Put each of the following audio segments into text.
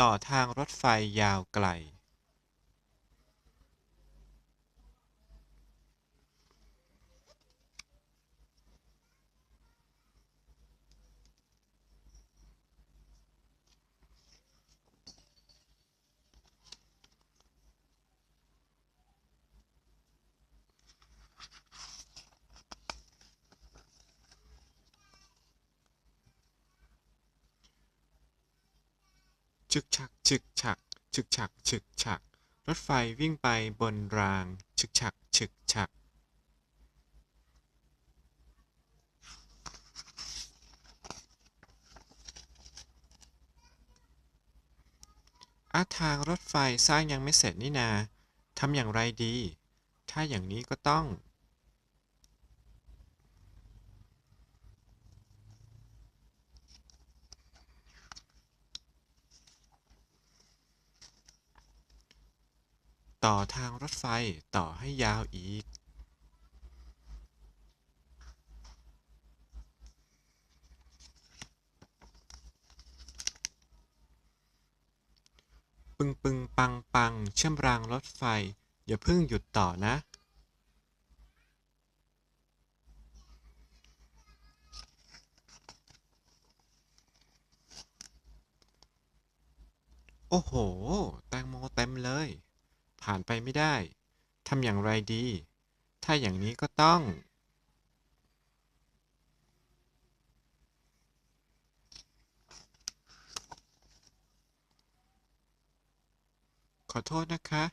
ต่อทางรถไฟยาวไกล ฉึกฉักฉึกฉักฉึกฉักฉึกฉัก รถไฟวิ่งไปบนรางฉึกฉักฉึกฉักอาทางรถไฟสร้างยังไม่เสร็จนี่นา ทำอย่างไรดี ถ้าอย่างนี้ก็ต้อง ต่อทางรถไฟต่อให้ยาวอีกปึงปึงปังปังเชื่อมรางรถไฟ อย่าเพิ่งหยุดต่อนะ โอ้โห แตงโมเต็มเลย ผ่านไปไม่ได้ ทำอย่างไรดี ถ้าอย่างนี้ก็ต้อง ขอโทษนะคะ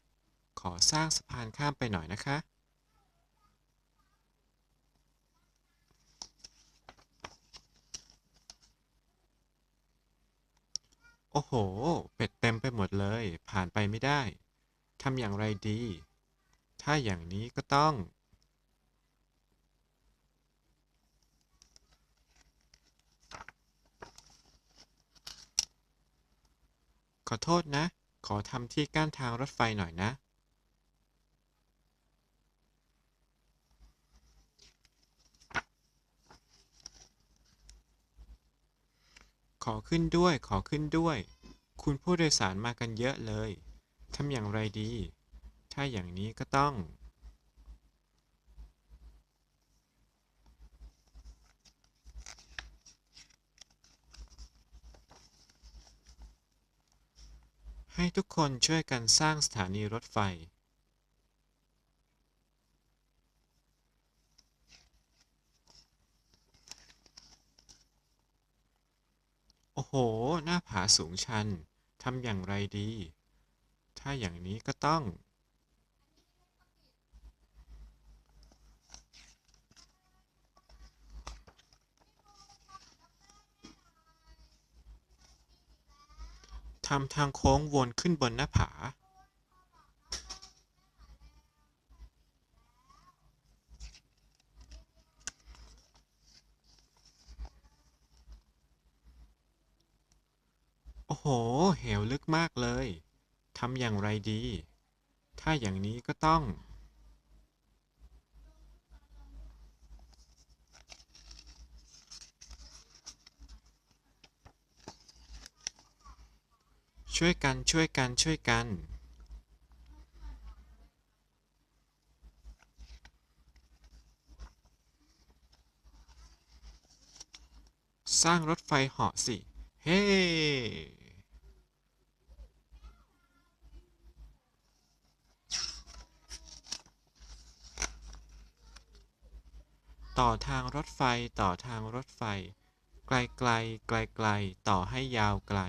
ขอสร้างสะพานข้ามไปหน่อยนะคะโอ้โห เป็ดเต็มไปหมดเลย ผ่านไปไม่ได้ ทำอย่างไรดี ถ้าอย่างนี้ก็ต้อง ขอโทษนะ ขอทำที่กั้นทางรถไฟหน่อยนะ ขอขึ้นด้วย ขอขึ้นด้วย คุณผู้โดยสารมากันเยอะเลย ทำอย่างไรดี ถ้าอย่างนี้ก็ต้อง ให้ทุกคนช่วยกันสร้างสถานีรถไฟโอ้โห หน้าผาสูงชัน ทำอย่างไรดี ถ้าอย่างนี้ก็ต้อง ทำทางโค้งวนขึ้นบนหน้าผาโอ้โหเหวลึกมากเลย ทำอย่างไรดี ถ้าอย่างนี้ก็ต้อง ช่วยกันช่วยกันช่วยกันสร้างรถไฟเหาะสิ เฮ้ ต่อทางรถไฟต่อทางรถไฟ ไกลไกลไกลไกลต่อให้ยาวไกล